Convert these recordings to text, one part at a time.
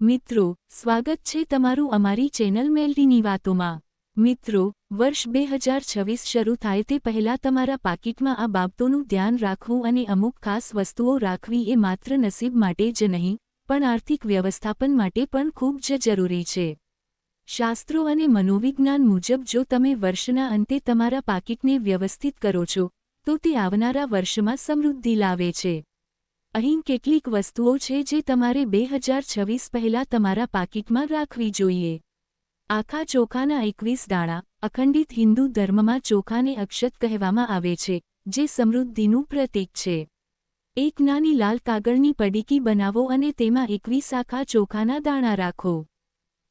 મિત્રો, સ્વાગત છે તમારું અમારી ચેનલ મેલડીની વાતોમાં. મિત્રો, વર્ષ બે હજાર છવ્વીસ શરૂ થાય તે પહેલાં તમારા પાકીટમાં આ બાબતોનું ધ્યાન રાખવું અને અમુક ખાસ વસ્તુઓ રાખવી એ માત્ર નસીબ માટે જ નહીં, પણ આર્થિક વ્યવસ્થાપન માટે પણ ખૂબ જ જરૂરી છે. શાસ્ત્રો અને મનોવિજ્ઞાન મુજબ જો તમે વર્ષના અંતે તમારા પાકીટને વ્યવસ્થિત કરો છો, તો તે આવનારા વર્ષમાં સમૃદ્ધિ લાવે છે. અહીં કેટલીક વસ્તુઓ છે જે તમારે બે હજાર છવ્વીસ પહેલાં તમારા પાકીટમાં રાખવી જોઈએ. આખા ચોખાના એકવીસ દાણા, અખંડિત હિન્દુ ધર્મમાં ચોખાને અક્ષત કહેવામાં આવે છે, જે સમૃદ્ધિનું પ્રતીક છે. એક નાની લાલ કાગળની પડીકી બનાવો અને તેમાં એકવીસ આખા ચોખાના દાણા રાખો.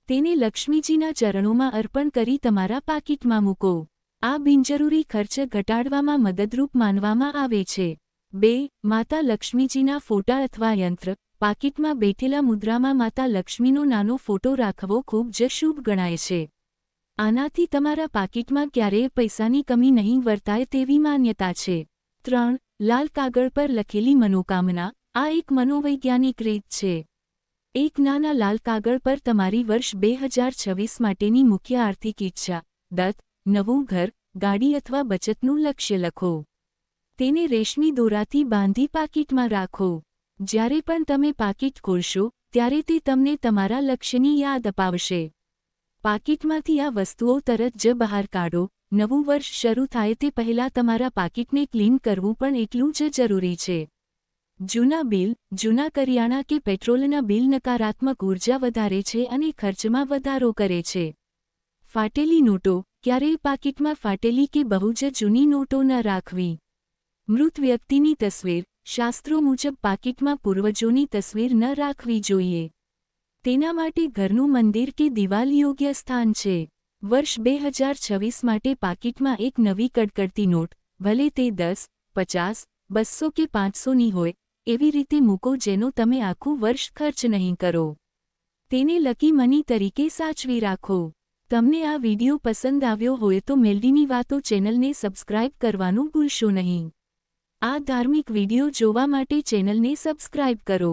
તેને લક્ષ્મીજીના ચરણોમાં અર્પણ કરી તમારા પાકીટમાં મૂકો. આ બિનજરૂરી ખર્ચ ઘટાડવામાં મદદરૂપ માનવામાં આવે છે. બે, માતા લક્ષ્મીજીના ફોટા અથવા યંત્ર. પાકીટમાં બેઠેલા મુદ્રામાં માતા લક્ષ્મીનો નાનો ફોટો રાખવો ખૂબ જ શુભ ગણાય છે. આનાથી તમારા પાકીટમાં ક્યારેય પૈસાની કમી નહીં વર્તાય તેવી માન્યતા છે. ત્રણ, લાલ કાગળ પર લખેલી મનોકામના. આ એક મનોવૈજ્ઞાનિક રીત છે. એક નાના લાલ કાગળ પર તમારી વર્ષ બે હજાર છવ્વીસ માટેની મુખ્ય આર્થિક ઈચ્છા. દત્ત, નવું ઘર, ગાડી અથવા બચતનું લક્ષ્ય લખો. તેને રેશમી દોરાથી બાંધી પાકીટમાં રાખો. જ્યારે પણ તમે પાકીટ ખોલશો, ત્યારે તે તમને તમારા લક્ષ્યની યાદ અપાવશે. પાકીટમાંથી આ વસ્તુઓ તરત જ બહાર કાઢો. નવું વર્ષ શરૂ થાય તે પહેલાં તમારા પાકીટને ક્લીન કરવું પણ એટલું જ જરૂરી છે. જૂના બિલ, જૂના કરિયાણા કે પેટ્રોલના બિલ નકારાત્મક ઊર્જા વધારે છે અને ખર્ચમાં વધારો કરે છે. ફાટેલી નોટો, ક્યારેય પાકીટમાં ફાટેલી કે બહુ જ જૂની નોટો ન રાખવી. મૃત વ્યક્તિની તસવીર શાસ્ત્રો મુજબ પાકીટમાં પૂર્વજોની તસવીર ન રાખવી જોઈએ. તેના માટે ઘરનું મંદિર કે દિવાલ યોગ્ય સ્થાન છે. વર્ષ બે હજાર છવ્વીસ માટે પાકીટમાં એક નવી કડકડતી નોટ, ભલે તે દસ, પચાસ, બસો કે પાંચસોની હોય, એવી રીતે મૂકો જેનો તમે આખું વર્ષ ખર્ચ નહીં કરો. તેને લકી મની તરીકે સાચવી રાખો. તમને આ વિડિયો પસંદ આવ્યો હોય તો મેલડીની વાતો ચેનલને સબસ્ક્રાઇબ કરવાનું ભૂલશો નહીં. આ ધાર્મિક વીડિયો જોવા માટે ચેનલને સબસ્ક્રાઇબ કરો.